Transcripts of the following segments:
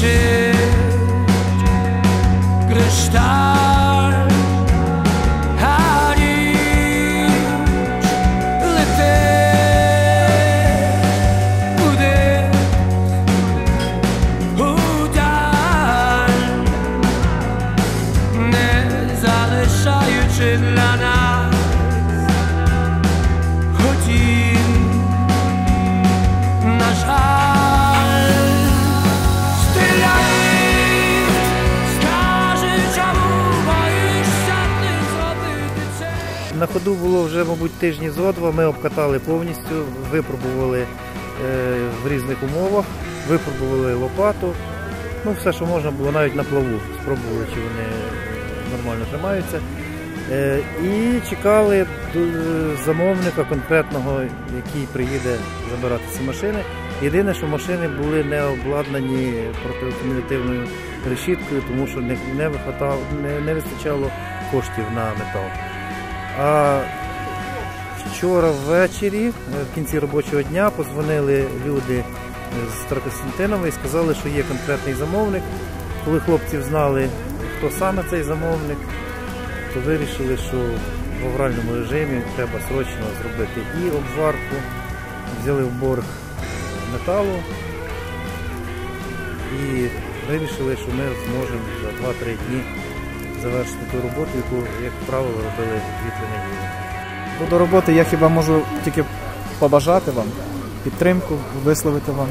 shit. На ходу було вже, мабуть, тижні зо два. Ми обкатали повністю, випробували е, в різних умовах, випробували лопату. Ну, все, що можна було навіть на плаву. Спробували, чи вони е, нормально тримаються. Е, І чекали замовника конкретного, який приїде забирати ці машини. Єдине, що машини були не обладнані протикумулятивною решіткою, тому що не, не вистачало коштів на метал. А вчора ввечері, е, в кінці робочого дня, позвонили люди з Старокостянтинова і сказали, що є конкретний замовник. Коли хлопці знали, хто саме цей замовник, то вирішили, що в авральному режимі треба срочно зробити і обварку, взяли в борг металу і вирішили, що ми зможемо за 2-3 дні завершити ту роботу, яку, як правило, робили дві-три неділі. Ну, До роботи я хіба можу тільки побажати вам, підтримку висловити вам.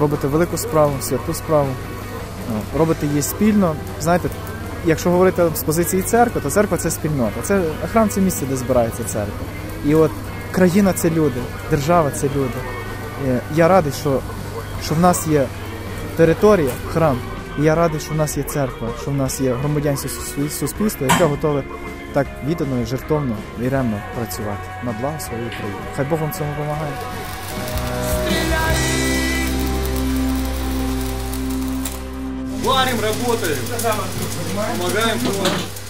Робите велику справу, святу справу. Ну, Робите її спільно. Знаєте, якщо говорити з позиції церкви, то церква це спільнота. Це храм це місце, де збирається церква. І от країна це люди, держава це люди. Е, Я радий, що, що в нас є територія, храм. І я радий, що в нас є церква, що в нас є громадянське суспільство, яке готове так віддано і жертовно і ремно працювати на благо своєї країни. Хай Бог вам цьому допомагає. Варим, работаем. Помогаем.